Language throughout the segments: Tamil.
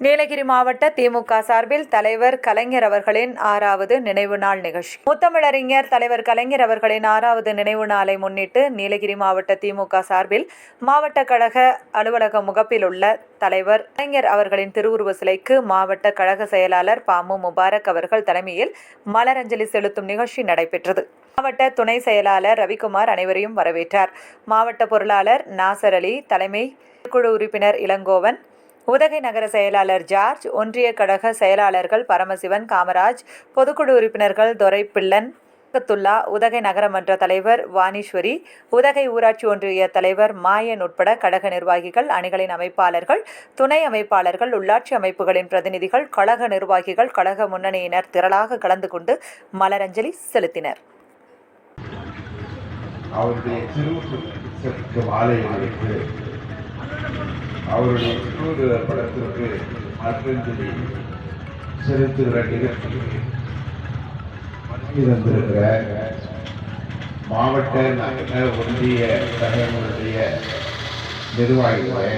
நீலகிரி மாவட்ட திமுக சார்பில் தலைவர் கலைஞர் அவர்களின் ஆறாவது நினைவு நாள் நிகழ்ச்சி. முத்தமிழறிஞர் தலைவர் கலைஞர் அவர்களின் ஆறாவது நினைவு நாளை முன்னிட்டு நீலகிரி மாவட்ட திமுக சார்பில் மாவட்ட கழக அலுவலக முகப்பில் உள்ள தலைவர் கலைஞர் அவர்களின் திருவுருவ சிலைக்கு மாவட்ட கழக செயலாளர் பாமு முபாரக் அவர்கள் தலைமையில் மலரஞ்சலி செலுத்தும் நிகழ்ச்சி நடைபெற்றது. மாவட்ட துணை செயலாளர் ரவிக்குமார் அனைவரையும் வரவேற்றார். மாவட்ட பொருளாளர் நாசர் அலி தலைமை குழு உறுப்பினர் இளங்கோவன் உதகை நகர செயலாளர் ஜார்ஜ் ஒன்றிய கழக செயலாளர்கள் பரமசிவன் காமராஜ் பொதுக்குழு உறுப்பினர்கள் துரைப்பிள்ளன் துல்லா உதகை நகரமன்ற தலைவர் வாணீஸ்வரி உதகை ஊராட்சி ஒன்றிய தலைவர் மாயன் உட்பட கழக நிர்வாகிகள் அணிகளின் அமைப்பாளர்கள் துணை அமைப்பாளர்கள் உள்ளாட்சி அமைப்புகளின் பிரதிநிதிகள் கழக நிர்வாகிகள் கழக முன்னணியினர் திரளாக கலந்து கொண்டு மலரஞ்சலி செலுத்தினர். அவருடைய அவருடைய திருவுருவ படத்திற்கு மற்றஞ்சலி செலுத்துகிற நிகழ்ச்சிக்கு வருகை மாவட்ட நகர ஒன்றிய தகவலுடைய நிர்வாகிகளை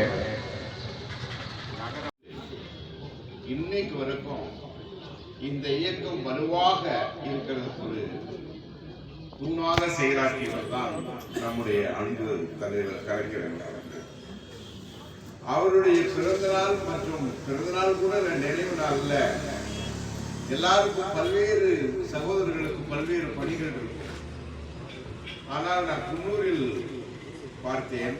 இன்னைக்கு வரைக்கும் இந்த இயக்கம் வலுவாக இருக்கிறதுக்கு ஒரு முன்னாக செயலாற்றியவர் தான் நம்முடைய அன்பு தலைவர் கலைஞர் அவருடைய பிறந்தநாள் மற்றும் பிறந்த நாள் கூட நினைவு நாள்ல எல்லாருக்கும் பல்வேறு சகோதரர்களுக்கு பல்வேறு பணிகள் இருக்கும். ஆனால் நான் குன்னூரில் பார்த்தேன்.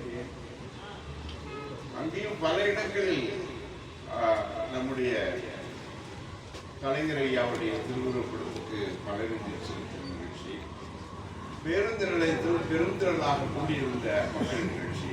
அங்கேயும் பல இடங்களில் நம்முடைய கலைஞர் ஐயாவுடைய திருவுருவப்படத்துக்கு மலரிஞ்சல் செலுத்தும் நிகழ்ச்சி பேருந்து நிலையத்தில் பெருந்திரளாக கூடியிருந்த மக்கள் நிகழ்ச்சி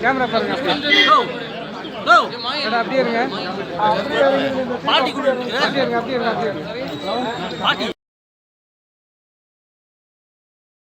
கேமரா பாருங்க. அப்படியே இருங்க. அப்படியே இருங்க. அப்படியே இருங்க அப்படியே இருங்க